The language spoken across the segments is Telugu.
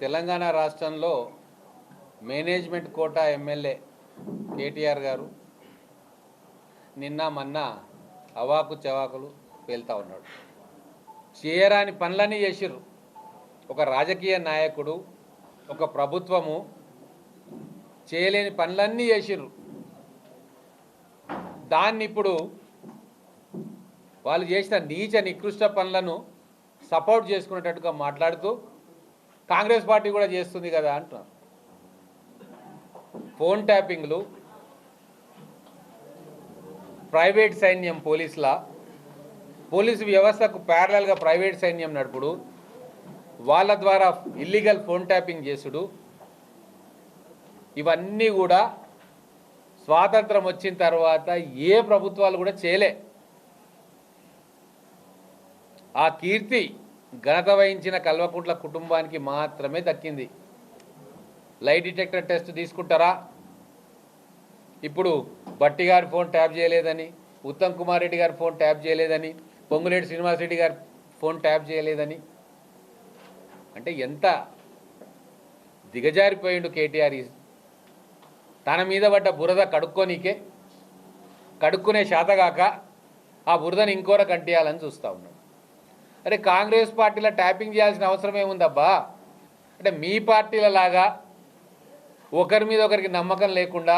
తెలంగాణ రాష్ట్రంలో మేనేజ్మెంట్ కోటా ఎమ్మెల్యే కేటీఆర్ గారు నిన్న మొన్న అవాకు చవాకులు పేలుతూ ఉన్నాడు. చేయరాని పనులన్నీ చేసిర్రు. ఒక రాజకీయ నాయకుడు ఒక ప్రభుత్వము చేయలేని పనులన్నీ చేసిర్రు. దాన్ని ఇప్పుడు వాళ్ళు చేసిన నీచ నికృష్ట పనులను సపోర్ట్ చేసుకునేటట్టుగా మాట్లాడుతూ కాంగ్రెస్ పార్టీ కూడా చేస్తుంది కదా అంటున్నారు. ఫోన్ ట్యాపింగ్లు ప్రైవేట్ సైన్యం పోలీసుల పోలీసు వ్యవస్థకు ప్యారలల్గా ప్రైవేట్ సైన్యం నడుపుడు వాళ్ళ ద్వారా ఇల్లీగల్ ఫోన్ ట్యాపింగ్ చేసుడు ఇవన్నీ కూడా స్వాతంత్రం వచ్చిన తర్వాత ఏ ప్రభుత్వాలు కూడా చేయలే. ఆ కీర్తి ఘనత వహించిన కల్వకుంట్ల కుటుంబానికి మాత్రమే దక్కింది. లైట్ డిటెక్టర్ టెస్ట్ తీసుకుంటారా? ఇప్పుడు బట్టి గారి ఫోన్ ట్యాప్ చేయలేదని ఉత్తమ్ కుమార్ రెడ్డి గారి ఫోన్ ట్యాప్ చేయలేదని పొంగులేటి శ్రీనివాసరెడ్డి గారి ఫోన్ ట్యాప్ చేయలేదని. అంటే ఎంత దిగజారిపోయిండు కేటీఆర్ తన మీద పడ్డ బురద కడుక్కోనీకే కడుక్కునే శాతగాక ఆ బురదను ఇంకోర కంటియాలని చూస్తూ ఉన్నాడు. అరే కాంగ్రెస్ పార్టీలో ట్యాపింగ్ చేయాల్సిన అవసరం ఏముందబ్బా? అంటే మీ పార్టీల లాగా ఒకరి మీద ఒకరికి నమ్మకం లేకుండా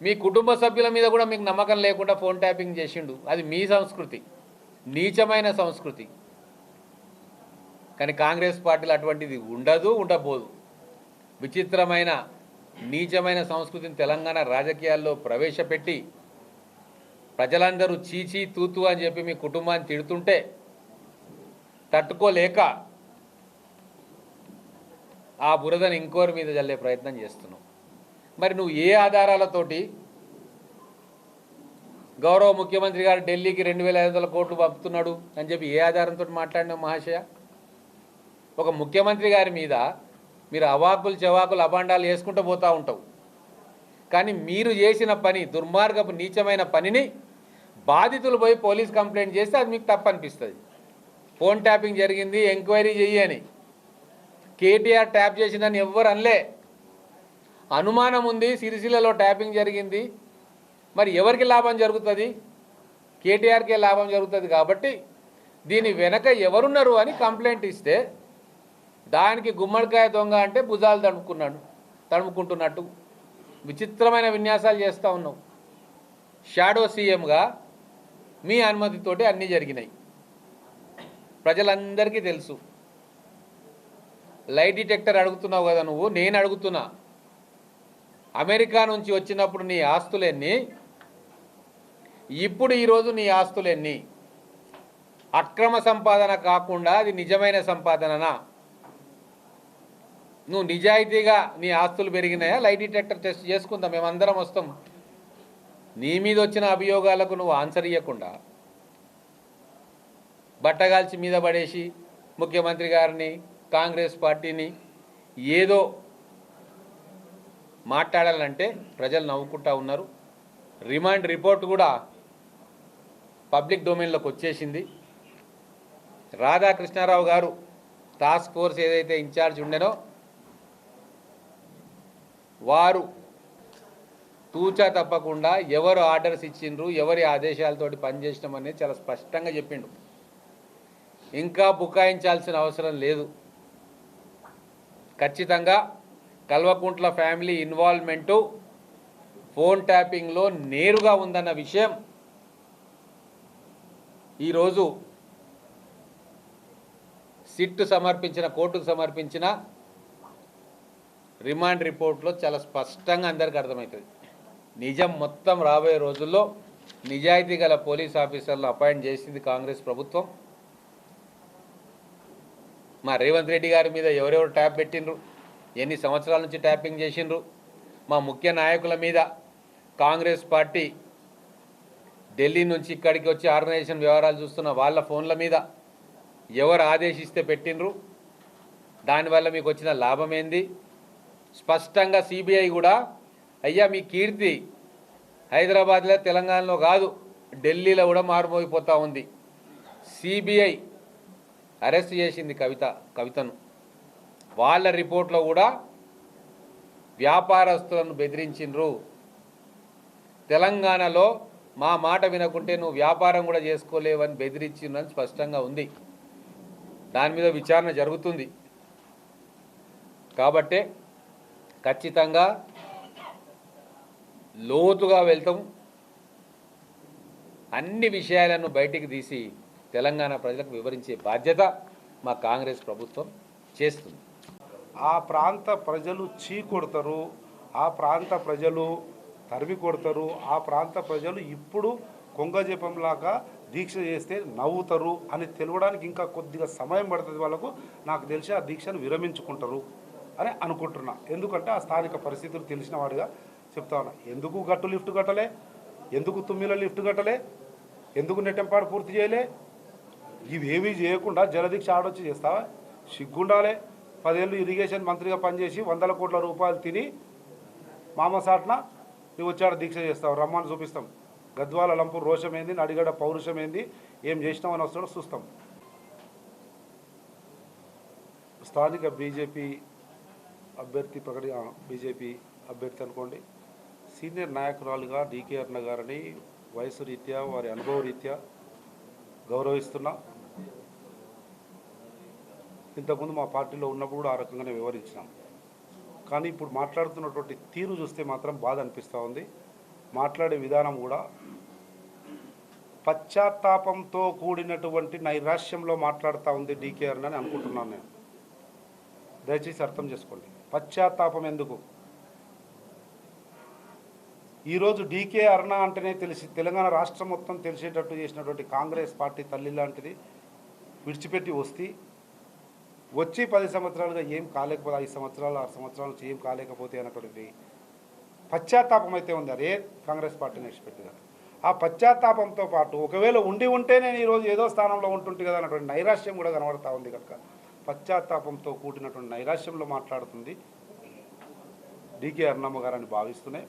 మీ కుటుంబ సభ్యుల మీద కూడా మీకు నమ్మకం లేకుండా ఫోన్ ట్యాపింగ్ చేసిండు. అది మీ సంస్కృతి నీచమైన సంస్కృతి. కానీ కాంగ్రెస్ పార్టీలో అటువంటిది ఉండదు ఉండబోదు. విచిత్రమైన నీచమైన సంస్కృతిని తెలంగాణ రాజకీయాల్లో ప్రవేశపెట్టి ప్రజలందరూ చీచీ తూతు అని చెప్పి మీ కుటుంబాన్ని తిడుతుంటే తట్టుకోలేక ఆ బురదను ఇంకోరి మీద చల్లే ప్రయత్నం చేస్తున్నావు. మరి నువ్వు ఏ ఆధారాలతోటి గౌరవ ముఖ్యమంత్రి గారు ఢిల్లీకి రెండు వేల ఐదు వందల కోట్లు పంపుతున్నాడు అని చెప్పి ఏ ఆధారంతో మాట్లాడినావు మహాశయ? ఒక ముఖ్యమంత్రి గారి మీద మీరు అవాకులు చెవాకులు అబాండాలు వేసుకుంటూ పోతూ ఉంటావు. కానీ మీరు చేసిన పని దుర్మార్గపు నీచమైన పనిని బాధితులు పోయి పోలీస్ కంప్లైంట్ చేస్తే అది మీకు తప్పు అనిపిస్తుంది ఫోన్ ట్యాపింగ్ జరిగింది ఎంక్వైరీ చెయ్యి అని. కేటీఆర్ ట్యాప్ చేసిందని ఎవ్వరు అనలే. అనుమానం ఉంది సిరిసిల్లలో ట్యాపింగ్ జరిగింది. మరి ఎవరికి లాభం జరుగుతుంది? కేటీఆర్కే లాభం జరుగుతుంది కాబట్టి దీని వెనక ఎవరున్నారు అని కంప్లైంట్ ఇస్తే దానికి గుమ్మడికాయ దొంగ అంటే భుజాలు తడుముకున్నాడు తడుముకుంటున్నట్టు. విచిత్రమైన విన్యాసాలు చేస్తూ ఉన్నావు. షాడో సీఎంగా మీ అనుమతితోటి అన్నీ జరిగినాయి. ప్రజలందరికీ తెలుసు. లైట్ డిటెక్టర్ అడుగుతున్నావు కదా నువ్వు నేను అడుగుతున్నా. అమెరికా నుంచి వచ్చినప్పుడు నీ ఆస్తులు ఎన్ని ఇప్పుడు ఈరోజు నీ ఆస్తులు ఎన్ని అక్రమ సంపాదన కాకుండా అది నిజమైన సంపాదననా? నువ్వు నిజాయితీగా నీ ఆస్తులు పెరిగినాయా? లైట్ డిటెక్టర్ టెస్ట్ చేసుకుందాం మేమందరం వస్తాం. నీ మీద వచ్చిన అభియోగాలకు నువ్వు ఆన్సర్ ఇవ్వకుండా బట్టగాల్చి మీద పడేసి ముఖ్యమంత్రి గారిని కాంగ్రెస్ పార్టీని ఏదో మాట్లాడాలంటే ప్రజలు నవ్వుకుంటా ఉన్నారు. రిమాండ్ రిపోర్ట్ కూడా పబ్లిక్ డొమైన్లోకి వచ్చేసింది. రాధాకృష్ణారావు గారు టాస్క్ ఫోర్స్ ఏదైతే ఇన్ఛార్జ్ ఉండేనో వారు తూచా తప్పకుండా ఎవరు ఆర్డర్స్ ఇచ్చిండ్రు ఎవరి ఆదేశాలతోటి పనిచేసినాం అనేది చాలా స్పష్టంగా చెప్పిండు. ఇంకా బుకాయించాల్సిన అవసరం లేదు. ఖచ్చితంగా కల్వకుంట్ల ఫ్యామిలీ ఇన్వాల్వ్మెంటు ఫోన్ ట్యాపింగ్లో నేరుగా ఉందన్న విషయం ఈరోజు సిట్ సమర్పించిన కోర్టుకు సమర్పించిన రిమాండ్ రిపోర్ట్లో చాలా స్పష్టంగా అందరికీ అర్థమవుతుంది. నిజం మొత్తం రాబోయే రోజుల్లో నిజాయితీ గల పోలీస్ ఆఫీసర్లు అపాయింట్ చేసింది కాంగ్రెస్ ప్రభుత్వం. మా రేవంత్ రెడ్డి గారి మీద ఎవరెవరు ట్యాప్ పెట్టిండ్రు? ఎన్ని సంవత్సరాల నుంచి ట్యాపింగ్ చేసిండ్రు? మా ముఖ్య నాయకుల మీద కాంగ్రెస్ పార్టీ ఢిల్లీ నుంచి ఇక్కడికి వచ్చి ఆర్గనైజేషన్ వ్యవహారాలు చూస్తున్న వాళ్ళ ఫోన్ల మీద ఎవరు ఆదేశిస్తే పెట్టిండ్రు? దానివల్ల మీకు వచ్చిన లాభం ఏంది? స్పష్టంగా సిబిఐ కూడా అయ్యా మీ కీర్తి హైదరాబాద్లో తెలంగాణలో కాదు ఢిల్లీలో కూడా మారుమోగిపోతూ ఉంది. సిబిఐ అరెస్ట్ చేసింది కవిత కవితను. వాళ్ళ రిపోర్ట్లో కూడా వ్యాపారస్తులను బెదిరించిండ్రు. తెలంగాణలో మా మాట వినకుంటే నువ్వు వ్యాపారం కూడా చేసుకోలేవని బెదిరించిండ్రని స్పష్టంగా ఉంది. దాని మీద విచారణ జరుగుతుంది. కాబట్టే ఖచ్చితంగా లోతుగా వెళ్తాం. అన్ని విషయాలను బయటికి తీసి తెలంగాణ ప్రజలకు వివరించే బాధ్యత మా కాంగ్రెస్ ప్రభుత్వం చేస్తుంది. ఆ ప్రాంత ప్రజలు చీ కొడతారు ఆ ప్రాంత ప్రజలు తరిమి కొడతారు ఆ ప్రాంత ప్రజలు ఇప్పుడు కొంగజపంలాగా దీక్ష చేస్తే నవ్వుతారు అని తెలవడానికి ఇంకా కొద్దిగా సమయం పడుతుంది వాళ్ళకు. నాకు తెలిసి ఆ దీక్షను విరమించుకుంటారు అని అనుకుంటున్నా. ఎందుకంటే ఆ స్థానిక పరిస్థితులు తెలిసిన వాడిగా చెప్తా ఉన్నా. ఎందుకు గట్టు లిఫ్ట్ కట్టలే? ఎందుకు తుమ్మిల లిఫ్ట్ కట్టలే? ఎందుకు నెట్టెంపాడు పూర్తి చేయలే? ఇవేమీ చేయకుండా జలదీక్ష ఆడొచ్చి చేస్తావా? సిగ్గుండాలే. పదేళ్ళు ఇరిగేషన్ మంత్రిగా పనిచేసి వందల కోట్ల రూపాయలు తిని మామసాట్న నువ్వు వచ్చాడు దీక్ష చేస్తావు. రమ్మని చూపిస్తాం. గద్వాల లంపు రోషమైంది నడిగడ పౌరుషం ఏంది ఏం చేసినామని వస్తాడో చూస్తాం. స్థానిక బీజేపీ అభ్యర్థి ప్రకటి బీజేపీ అభ్యర్థి అనుకోండి. సీనియర్ నాయకురాలుగా డీకే అన్న గారిని వయసు రీత్యా వారి అనుభవ రీత్యా గౌరవిస్తున్నా. ఇంతకుముందు మా పార్టీలో ఉన్నప్పుడు కూడా ఆ రకంగానే వివరించినాం కానీ ఇప్పుడు మాట్లాడుతున్నటువంటి తీరు చూస్తే మాత్రం బాధ అనిపిస్తూ ఉంది. మాట్లాడే విధానం కూడా పశ్చాత్తాపంతో కూడినటువంటి నైరాశ్యంలో మాట్లాడుతూ ఉంది డీకేఆర్ అని అనుకుంటున్నాను నేను. దయచేసి అర్థం చేసుకోండి. పశ్చాత్తాపం ఎందుకు? ఈరోజు డీకే అరుణ అంటేనే తెలిసి తెలంగాణ రాష్ట్రం మొత్తం తెలిసేటట్టు చేసినటువంటి కాంగ్రెస్ పార్టీ తల్లి లాంటిది విడిచిపెట్టి వస్తే వచ్చి పది సంవత్సరాలుగా ఏం కాలేకపోతే ఐదు సంవత్సరాలు ఆరు సంవత్సరాల నుంచి ఏం కాలేకపోతే అన్నటువంటి పశ్చాత్తాపం అయితే ఉంది అదే కాంగ్రెస్ పార్టీని విడిచిపెట్టిన ఆ పశ్చాత్తాపంతో పాటు ఒకవేళ ఉండి ఉంటే నేను ఈరోజు ఏదో స్థానంలో ఉంటుంటే కదా అన్నటువంటి నైరాశ్యం కూడా కనబడతా ఉంది కనుక పశ్చాత్తాపంతో కూడినటువంటి నైరాశ్యంలో మాట్లాడుతుంది డికే అన్నమ్మ గారని భావిస్తున్నాయి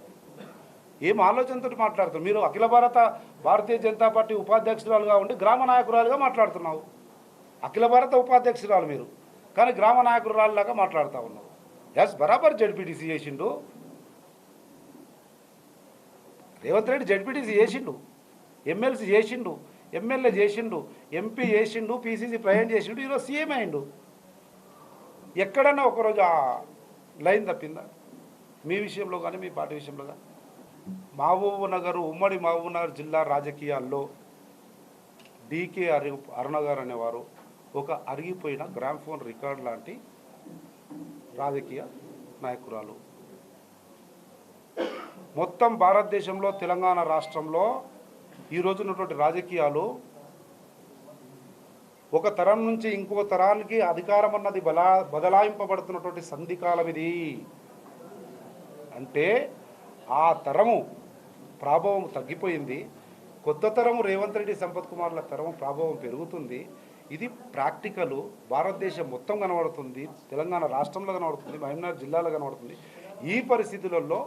ఏం ఆలోచనతో మాట్లాడుతున్నారు మీరు అఖిల భారత భారతీయ జనతా పార్టీ ఉపాధ్యక్షురాలుగా ఉండి గ్రామ నాయకురాలుగా మాట్లాడుతున్నావు. అఖిల భారత ఉపాధ్యక్షురాలు మీరు. కానీ గ్రామ నాయకురాళ్ళలాగా మాట్లాడుతూ ఉన్నావు ఎస్ బరాబర్ జడ్పీటీసీ చేసిండు. రేవంత్ రెడ్డి జడ్పీటీసీ చేసిండు. ఎమ్మెల్సీ చేసిండు ఎమ్మెల్యే చేసిండు ఎంపీ చేసిండు పీసీసీ ప్రయాణం చేసిండు ఈరోజు సీఎం అయిండు. ఎక్కడన్నా ఒకరోజు ఆ లైన్ తప్పిందా? మీ విషయంలో కానీ మీ పార్టీ విషయంలో కానీ? మహబూబ్ నగర్ ఉమ్మడి మహబూబ్ నగర్ జిల్లా రాజకీయాల్లో డీకే అరి అరుణ గారు అనేవారు ఒక అరిగిపోయిన గ్రామ్ఫోన్ రికార్డ్ లాంటి రాజకీయ నాయకురాలు. మొత్తం భారతదేశంలో తెలంగాణ రాష్ట్రంలో ఈ ఉన్నటువంటి రాజకీయాలు ఒక తరం నుంచి ఇంకో తరానికి అధికారం అన్నది బలా బదలాయింపబడుతున్నటువంటి సంధికాలం ఇది. అంటే ఆ తరము ప్రాభవం తగ్గిపోయింది. కొత్త తరము రేవంత్ రెడ్డి సంపత్ కుమార్ల తరము ప్రాభవం పెరుగుతుంది. ఇది ప్రాక్టికల్. భారతదేశం మొత్తం కనబడుతుంది తెలంగాణ రాష్ట్రంలో కనబడుతుంది మహబూబ్నగర్ జిల్లాలో కనబడుతుంది. ఈ పరిస్థితులలో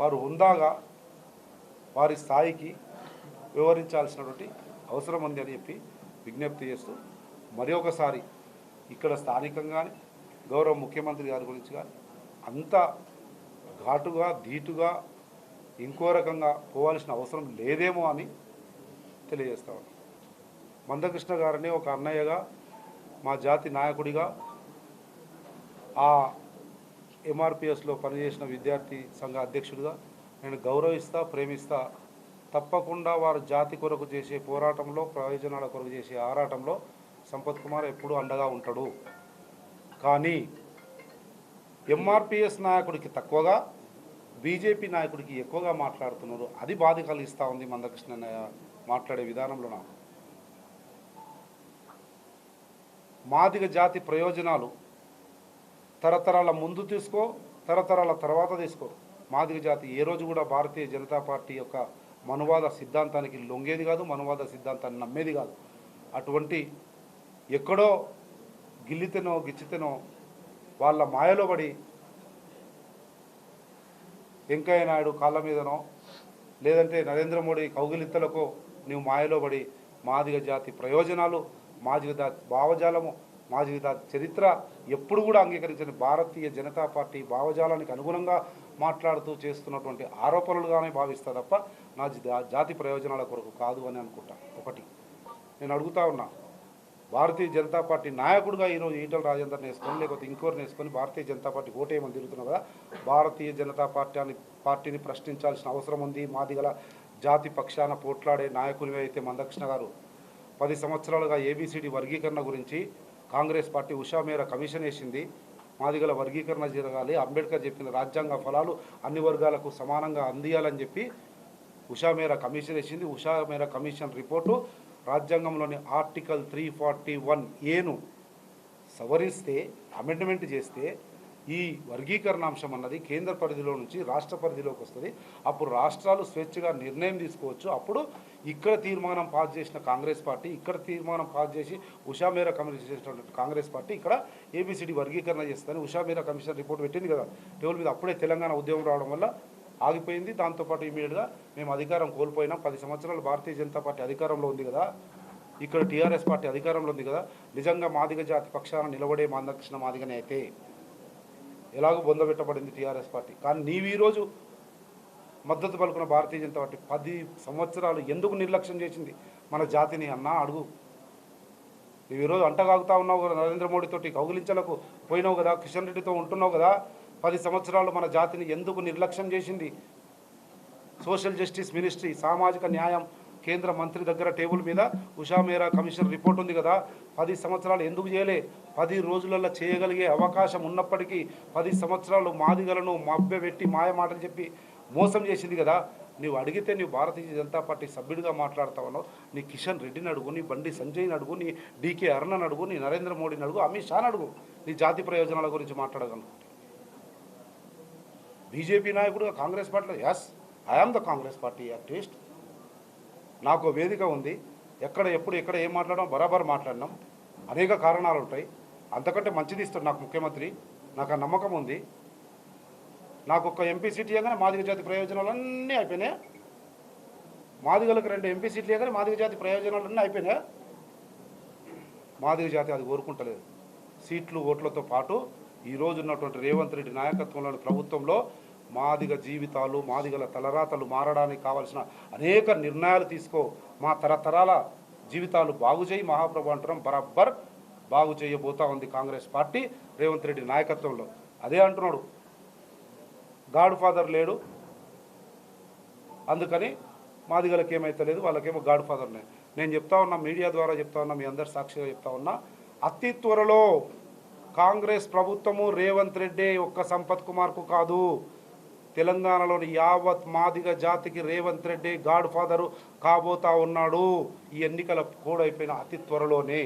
వారు హుందాగా వారి స్థాయికి వివరించాల్సినటువంటి అవసరం ఉంది అని చెప్పి విజ్ఞప్తి చేస్తూ మరి ఒకసారి ఇక్కడ స్థానికంగానే గౌరవ ముఖ్యమంత్రి గారి గురించి కానీ అంత ఘాటుగా ధీటుగా ఇంకో రకంగా పోవాల్సిన అవసరం లేదేమో అని తెలియజేస్తా ఉన్నాను మందకృష్ణ గారిని ఒక అన్నయ్యగా మా జాతి నాయకుడిగా ఆ ఎంఆర్పిఎస్లో పనిచేసిన విద్యార్థి సంఘ అధ్యక్షుడిగా నేను గౌరవిస్తా ప్రేమిస్తా తప్పకుండా వారు జాతి కొరకు చేసే పోరాటంలో ప్రయోజనాల కొరకు చేసే ఆరాటంలో సంపత్ కుమార్ ఎప్పుడూ అండగా ఉంటాడు. కానీ ఎంఆర్పిఎస్ నాయకుడికి తక్కువగా బీజేపీ నాయకుడికి ఎక్కువగా మాట్లాడుతున్నారు. అది బాధ కలిగిస్తూ ఉంది మందకృష్ణ మాట్లాడే విధానంలో నాకు. మాదిగ జాతి ప్రయోజనాలు తరతరాల ముందు తీసుకో తరతరాల తర్వాత తీసుకో. మాదిగ జాతి ఏ రోజు కూడా భారతీయ జనతా పార్టీ యొక్క మనువాద సిద్ధాంతానికి లొంగేది కాదు మనువాద సిద్ధాంతాన్ని నమ్మేది కాదు. అటువంటి ఎక్కడో గిల్లితెనో గిచ్చితెనో వాళ్ళ మాయలో పడి వెంకయ్య నాయుడు కాళ్ళ మీదనో లేదంటే నరేంద్ర మోడీ కౌగిలిత్తలకో నీవు మాయలో పడి మాదిగ జాతి ప్రయోజనాలు మాదిగ జాతి భావజాలము మా జీవిత చరిత్ర ఎప్పుడు కూడా అంగీకరించని భారతీయ జనతా పార్టీ భావజాలానికి అనుగుణంగా మాట్లాడుతూ చేస్తున్నటువంటి ఆరోపణలుగానే భావిస్తా తప్ప నా జా- జాతి ప్రయోజనాల కొరకు కాదు అని అనుకుంటా. ఒకటి. నేను అడుగుతా ఉన్నా భారతీయ జనతా పార్టీ నాయకుడిగా ఈరోజు ఈటల రాజేందర్ని వేసుకొని లేకపోతే ఇంకోరిని వేసుకొని భారతీయ జనతా పార్టీ ఓటేయమని తిరుగుతున్నావు కదా భారతీయ జనతా పార్టీ అని పార్టీని ప్రశ్నించాల్సిన అవసరం ఉంది. మాదిగల జాతి పక్షాన పోట్లాడే నాయకునివి అయితే మందకృష్ణ గారు పది సంవత్సరాలుగా ఏబిసిడి వర్గీకరణ గురించి కాంగ్రెస్ పార్టీ ఉషా మేర కమిషన్ వేసింది. మాదిగల వర్గీకరణ జరగాలి. అంబేద్కర్ చెప్పిన రాజ్యాంగ ఫలాలు అన్ని వర్గాలకు సమానంగా అందియాలని చెప్పి ఉషా మేర కమిషన్ వేసింది. ఉషా మేర కమిషన్ రిపోర్టు రాజ్యాంగంలోని ఆర్టికల్ త్రీ ఫార్టీ వన్ ఏను సవరిస్తే అమెండ్మెంట్ చేస్తే ఈ వర్గీకరణ అంశం అన్నది కేంద్ర పరిధిలో నుంచి రాష్ట్ర పరిధిలోకి వస్తుంది. అప్పుడు రాష్ట్రాలు స్వేచ్ఛగా నిర్ణయం తీసుకోవచ్చు. అప్పుడు ఇక్కడ తీర్మానం పాస్ చేసిన కాంగ్రెస్ పార్టీ ఇక్కడ తీర్మానం పాస్ చేసి ఉషా మేరా కమిషన్ చేసినటువంటి కాంగ్రెస్ పార్టీ ఇక్కడ ఏబిసిడి వర్గీకరణ చేస్తుందని ఉషా మేరా కమిషన్ రిపోర్ట్ పెట్టింది కదా. టేబుల్ మీద అప్పుడే తెలంగాణ ఉద్యమం రావడం వల్ల ఆగిపోయింది. దాంతోపాటు ఇమీడియట్గా మేము అధికారం కోల్పోయినాం. పది సంవత్సరాలు భారతీయ జనతా పార్టీ అధికారంలో ఉంది కదా. ఇక్కడ టీఆర్ఎస్ పార్టీ అధికారంలో ఉంది కదా. నిజంగా మాదిగ జాతి పక్షాన నిలబడే మందకృష్ణ మాదిగనే అయితే. ఎలాగో బొందబెట్టబడింది టీఆర్ఎస్ పార్టీ. కానీ నీవు ఈరోజు మద్దతు పలుకున్న భారతీయ జనతా పార్టీ పది సంవత్సరాలు ఎందుకు నిర్లక్ష్యం చేసింది? మన జాతిని అన్నా అడుగు. నువ్వు ఈరోజు అంటగాగుతా ఉన్నావు కదా నరేంద్ర మోడీతోటి కౌగిలించలకు పోయినావు కదా కిషన్ రెడ్డితో ఉంటున్నావు కదా పది సంవత్సరాలు మన జాతిని ఎందుకు నిర్లక్ష్యం చేసింది? సోషల్ జస్టిస్ మినిస్ట్రీ సామాజిక న్యాయం కేంద్ర మంత్రి దగ్గర టేబుల్ మీద ఉషా మేరా కమిషన్ రిపోర్ట్ ఉంది కదా. పది సంవత్సరాలు ఎందుకు చేయలే? పది రోజులలో చేయగలిగే అవకాశం ఉన్నప్పటికీ పది సంవత్సరాలు మాదిగలను మభ్యపెట్టి మాయ మాటలు చెప్పి మోసం చేసింది కదా. నీవు అడిగితే నీవు భారతీయ జనతా పార్టీ సభ్యుడిగా మాట్లాడతావనో నీ కిషన్ రెడ్డిని అడుగు నీ బండి సంజయ్ని అడుగు నీ డీకే అరుణని అడుగు నీ నరేంద్ర మోడీని అడుగు అమిత్ షాని అడుగు. నీ జాతి ప్రయోజనాల గురించి మాట్లాడగలనుకుంటే బీజేపీ నాయకుడుగా కాంగ్రెస్ పార్టీలో as I am the Congress party activist. నాకు వేదిక ఉంది. ఎక్కడ ఎప్పుడు ఎక్కడ ఏం మాట్లాడడం బరాబర్ మాట్లాడినాం అనేక కారణాలు ఉంటాయి. అంతకంటే మంచిది ఇస్తాడు నాకు ముఖ్యమంత్రి. నాకు ఆ నమ్మకం ఉంది. నాకు ఒక ఎంపీ సీట్ ఇవ్వగానే మాదిగ జాతి ప్రయోజనాలు అన్నీ అయిపోయినాయి. మాదిగలకు రెండు ఎంపీ సీట్లు ఇవ్వగానే మాదిగ జాతి ప్రయోజనాలు అన్నీ అయిపోయినాయి. మాదిగ జాతి అది కోరుకుంటలేదు. సీట్లు ఓట్లతో పాటు ఈ ఉన్నటువంటి రేవంత్ రెడ్డి నాయకత్వంలోని ప్రభుత్వంలో మాదిగ జీవితాలు మాదిగల తలరాతలు మారడానికి కావాల్సిన అనేక నిర్ణయాలు తీసుకో. మా తరతరాల జీవితాలు బాగు చేయి మహాప్రభు అంటున్నాం. బరాబర్ బాగు చేయబోతా ఉంది కాంగ్రెస్ పార్టీ. రేవంత్ రెడ్డి నాయకత్వంలో అదే అంటున్నాడు. గాడ్ ఫాదర్ లేడు. అందుకని మాదిగలకి ఏమైతలేదు వాళ్ళకేమో గాడ్ ఫాదర్నే నేను చెప్తా ఉన్నా మీడియా ద్వారా చెప్తా ఉన్నా మీ అందరు సాక్షిగా చెప్తా ఉన్నా అతి త్వరలో కాంగ్రెస్ ప్రభుత్వము రేవంత్ రెడ్డి ఒక్క సంపత్ కుమార్కు కాదు. తెలంగాణలోని యావత్ మాదిగ జాతికి రేవంత్ రెడ్డి గాడ్ ఫాదరు కాబోతా ఉన్నాడు. ఈ ఎన్నికల కూడైపోయిన అతి త్వరలోనే.